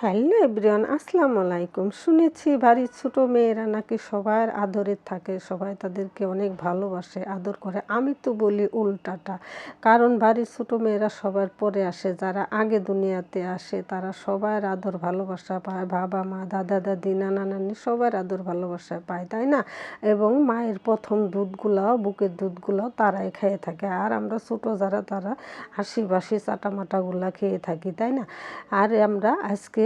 Hello everyone, আসসালামু আলাইকুম। শুনেছি বাড়ির ছোটো মেয়েরা নাকি সবার আদরের থাকে, সবাই তাদেরকে অনেক ভালোবাসে, আদর করে। আমি তো বলি উল্টাটা, কারণ বাড়ির ছোটো মেয়েরা সবার পরে আসে, যারা আগে দুনিয়াতে আসে, তারা সবার আদর ভালোবাসা পায়। বাবা, মা, দাদা, দাদি, নানা, নানি সবার আদর ভালোবাসা পায়, তাই না? এবং মায়ের প্রথম দুধগুলাও, বুকের দুধগুলো তারাই খেয়ে থাকে। আর আমরা ছোটো যারা, তারা হাসি বাসি চাটামাটাগুলা খেয়ে থাকি, তাই না? আর আমরা আজকে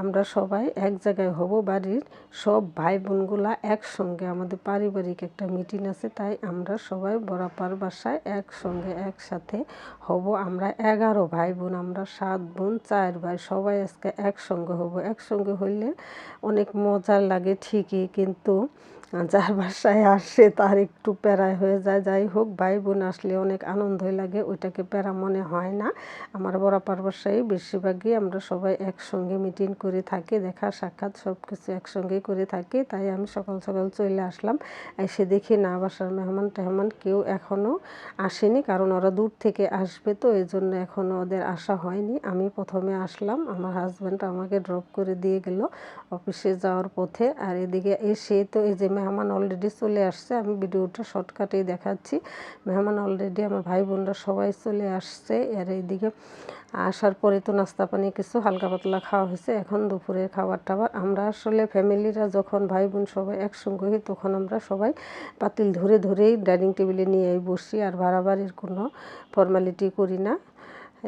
আমরা সবাই এক জায়গায় হব, বাড়ির সব ভাই বোনগুলা একসঙ্গে। আমাদের পারিবারিক একটা মিটিং আছে, তাই আমরা সবাই বরাপার বাসায় একসঙ্গে একসাথে হব। আমরা এগারো ভাই বোন আমরা সাত বোন, চার ভাই, সবাই আজকে একসঙ্গে হব। একসঙ্গে হইলে অনেক মজার লাগে ঠিকই, কিন্তু যার বাসায় আসে তার একটু প্যারায় হয়ে যায়। যাই হোক ভাই বোন আসলে অনেক আনন্দই লাগে, ওইটাকে প্যারা মনে হয় না। আমার বরাপার বাসায় বেশিরভাগই আমরা সবাই একসঙ্গে মিটিং করে। থাকি দেখা সাক্ষাৎ সব কিছু একসঙ্গেই করে থাকি, তাই আমি সকাল সকাল চলে আসলাম। এসে দেখি না, বাসার মেহমান টেহমান কেউ এখনও আসেনি, কারণ ওরা দূর থেকে আসবে তো এই জন্য এখনও ওদের আসা হয়নি। আমি প্রথমে আসলাম, আমার হাজব্যান্ড আমাকে ড্রপ করে দিয়ে গেল অফিসে যাওয়ার পথে। আর এদিকে এসে তো এই যে মেহমান অলরেডি চলে আসছে, আমি ভিডিওটা শর্টকাটেই দেখাচ্ছি। মেহমান অলরেডি আমার ভাই বোনরা সবাই চলে আসছে, আর এইদিকে আসার পরে তো নাস্তা পানি কিছু হালকা পাতলা খাওয়া হয়েছে। এখন দুপুরের খাবার টাবার আমরা আসলে ফ্যামিলিরা যখন ভাই বোন সবাই একসঙ্গে হই, তখন আমরা সবাই পাতিল ধরে ধরেই ডাইনিং টেবিলে নিয়েই বসি। আর বাড়াবাড়ির কোনো ফর্মালিটি করি না।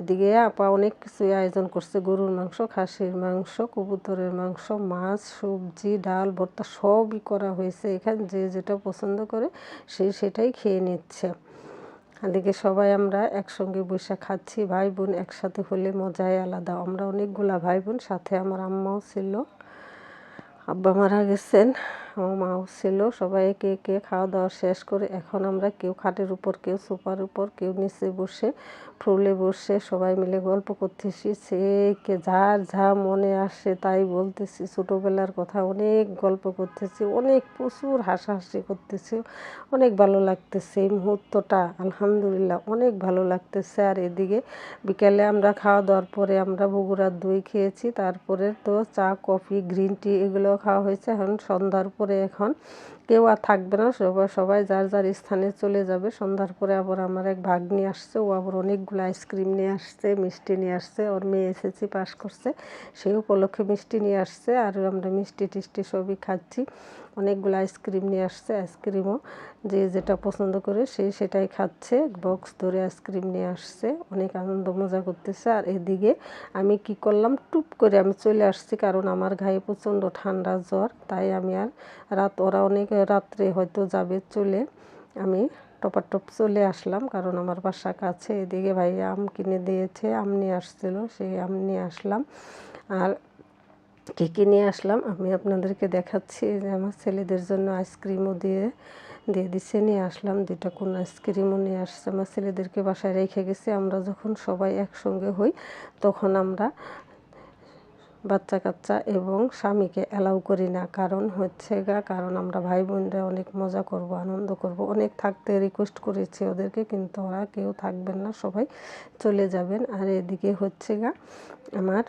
এদিকে আপা অনেক কিছুই আয়োজন করছে। গরুর মাংস, খাসির মাংস, কবুতরের মাংস, মাছ, সবজি, ডাল, ভর্তা সবই করা হয়েছে। এখানে যে যেটা পছন্দ করে সে সেটাই খেয়ে নিচ্ছে। এদিকে সবাই আমরা একসঙ্গে বসে খাচ্ছি, ভাই বোন একসাথে হলে মজাই আলাদা। আমরা অনেকগুলা ভাই বোন, সাথে আমার আম্মাও ছিল, আব্বা মারা গেছেন। আমার মাও ছিল। সবাই একে কে খাওয়া দাওয়া শেষ করে এখন আমরা কেউ খাটের উপর, কেউ সোফার উপর, কেউ নিচে বসে ফুলে বসে সবাই মিলে গল্প করতেছি। সে কে যার যা মনে আসে তাই বলতেছি। ছোটোবেলার কথা অনেক গল্প করতেছি, অনেক প্রচুর হাসাহাসি করতেছি, অনেক ভালো লাগতেছে। এই মুহূর্তটা আলহামদুলিল্লাহ অনেক ভালো লাগতেছে। আর এদিকে বিকেলে আমরা খাওয়া দাওয়ার পরে আমরা বগুড়ার দই খেয়েছি। তারপরে তো চা, কফি, গ্রিন টি এগুলো খাওয়া হয়েছে। এখন সন্ধ্যার পরে এখন কেউ আর থাকবে না, সবাই সবাই যার যার স্থানে চলে যাবে। সন্ধ্যার পরে আবার আমার এক ভাগ নিয়ে আসছে, ও আবার অনেকগুলো আইসক্রিম নিয়ে আসছে, মিষ্টি নিয়ে আসছে। ওর মেয়ে এসেছি পাস করছে সেই উপলক্ষে মিষ্টি নিয়ে আসছে, আর আমরা মিষ্টি টিষ্টি সবই খাচ্ছি। অনেকগুলো আইসক্রিম নিয়ে আসছে, আইসক্রিমও যে যেটা পছন্দ করে সে সেটাই খাচ্ছে। বক্স ধরে আইসক্রিম নিয়ে আসছে, অনেক আনন্দ, মজা করতেছে। আর এদিকে আমি কি করলাম, টুপ করে আমি চলে আসছি, কারণ আমার গায়ে প্রচণ্ড ঠান্ডা জ্বর, তাই আমি আর রাত, ওরা অনেক রাত্রে হয়তো যাবে চলে আমি টপাটপ চলে আসলাম, কারণ আমার বাসা কাছে এদিকে ভাই আম কিনে দিয়েছে, আম নিয়ে আসছিল, সেই আম নিয়ে আসলাম। আর কী কী নিয়ে আসলাম? আমি আপনাদেরকে দেখাচ্ছি যে আমার ছেলেদের জন্য আইসক্রিমও দিয়ে দিয়ে দিচ্ছে নিয়ে আসলাম। দুটা কোন আইসক্রিমও নিয়ে আসছে। আমার ছেলেদেরকে বাসায় রেখে গেছি। আমরা যখন সবাই একসঙ্গে হই, তখন আমরা বাচ্চা কাচ্চা এবং স্বামীকে অ্যালাউ করি না। কারণ হচ্ছে গা, কারণ আমরা ভাই বোনরা অনেক মজা করব, আনন্দ করব। অনেক থাকতে রিকোয়েস্ট করেছি ওদেরকে, কিন্তু ওরা কেউ থাকবেন না, সবাই চলে যাবেন। আর এদিকে হচ্ছে গা, আমার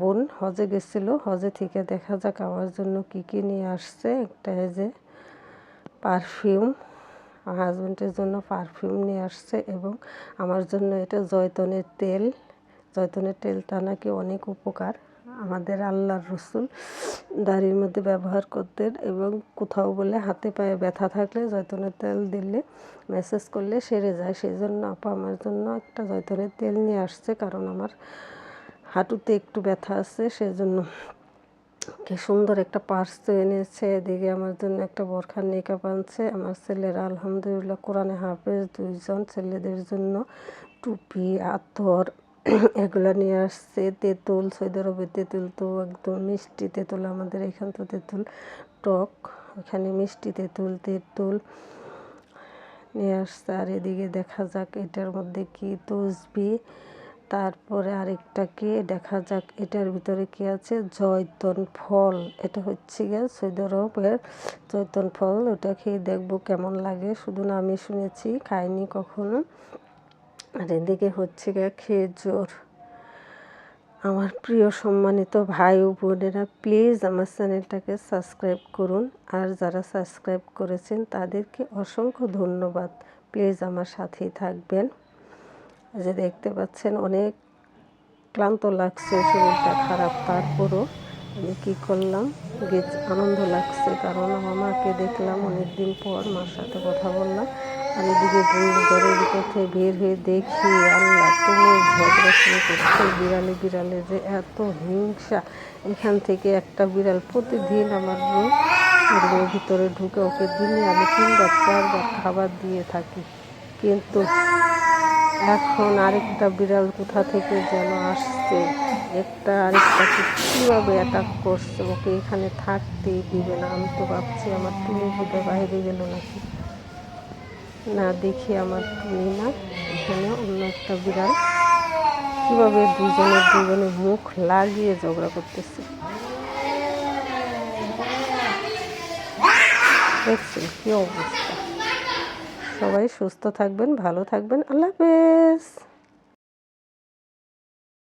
বোন হজে গেছিল। হজে থেকে দেখা যাক আমার জন্য কি কি নিয়ে আসছে। একটা যে পারফিউম আমার হাজব্যান্ডের জন্য পারফিউম নিয়ে আসছে এবং আমার জন্য এটা জয়তনের তেল। জয়তনের তেলটা নাকি অনেক উপকার। আমাদের আল্লাহর রসুল দাড়ির মধ্যে ব্যবহার করতেন এবং কোথাও বলে হাতে পায়ে ব্যথা থাকলে জয়তনের তেল দিলে মেসেজ করলে সেরে যায়। সেই জন্য আপা আমার জন্য একটা জয়তনের তেল নিয়ে আসছে কারণ আমার হাঁটুতে একটু ব্যথা আছে, সেজন্য কি সুন্দর একটা পার্স তো এনেছে। এদিকে আমার জন্য একটা বরখার নেকাপ আনছে। আমার ছেলেরা আলহামদুলিল্লাহ কোরআনে হাফেজ। দুইজন ছেলেদের জন্য টুপি, আতর এগুলো নিয়ে আসছে, তেঁতুল সৌদি আরবের তেঁতুল তো একদম মিষ্টি তেঁতুল, আমাদের এখান তো তেঁতুল টক এখানে মিষ্টি তেঁতুল তেঁতুল নিয়ে আসছে। আর এদিকে দেখা যাক এটার মধ্যে কি তসবি। তারপরে আরেকটা কি দেখা যাক এটার ভিতরে কি আছে, জয়তন ফল। এটা হচ্ছে গিয়ে সৌদি আরবের জয়তন ফল, ওটা খেয়ে দেখব কেমন লাগে। শুধু না আমি শুনেছি, খাইনি কখনো। আর এদিকে হচ্ছে গিয়ে খেজুর। আমার প্রিয় সম্মানিত ভাই ও বোনেরা প্লিজ আমার চ্যানেলটাকে সাবস্ক্রাইব করুন। আর যারা সাবস্ক্রাইব করেছেন, তাদেরকে অসংখ্য ধন্যবাদ। প্লিজ আমার সাথেই থাকবেন। যে দেখতে পাচ্ছেন, অনেক ক্লান্ত লাগছে, শরীরটা খারাপ। তারপরও আমি কী করলাম গেছ আনন্দ লাগছে, কারণ আমার মাকে দেখলাম অনেক দিন পর, মার সাথে কথা বললাম। আর এদিকে ঘরের ভিতর থেকে বের হয়ে দেখি, আল্লাহ, তুমি ঝগড়া শুরু করছে বিড়ালে বিড়ালে যে এত হিংসা। এখান থেকে একটা বিড়াল প্রতিদিন আমার ভিতরে ঢুকে ওকে দিনে আমি তিনবার, চারবার খাবার দিয়ে থাকি। কিন্তু এখন আরেকটা বিড়াল কোথা থেকে যেন আসছে, একটা আরেকটাকে কীভাবে অ্যাটাক করছে, ওকে এখানে থাকতেই দিবে না। আমি তো ভাবছি আমার টুনি বোধহয় বাইরে গেল নাকি। না দেখি আমার তুমি না, এখানে অন্য একটা বিড়াল। কীভাবে দুজনের দুজনের মুখ লাগিয়ে ঝগড়া করতেছে। দেখছেন কী অবস্থা। সবাই সুস্থ থাকবেন, ভালো থাকবেন। আল্লাহ হাফেজ।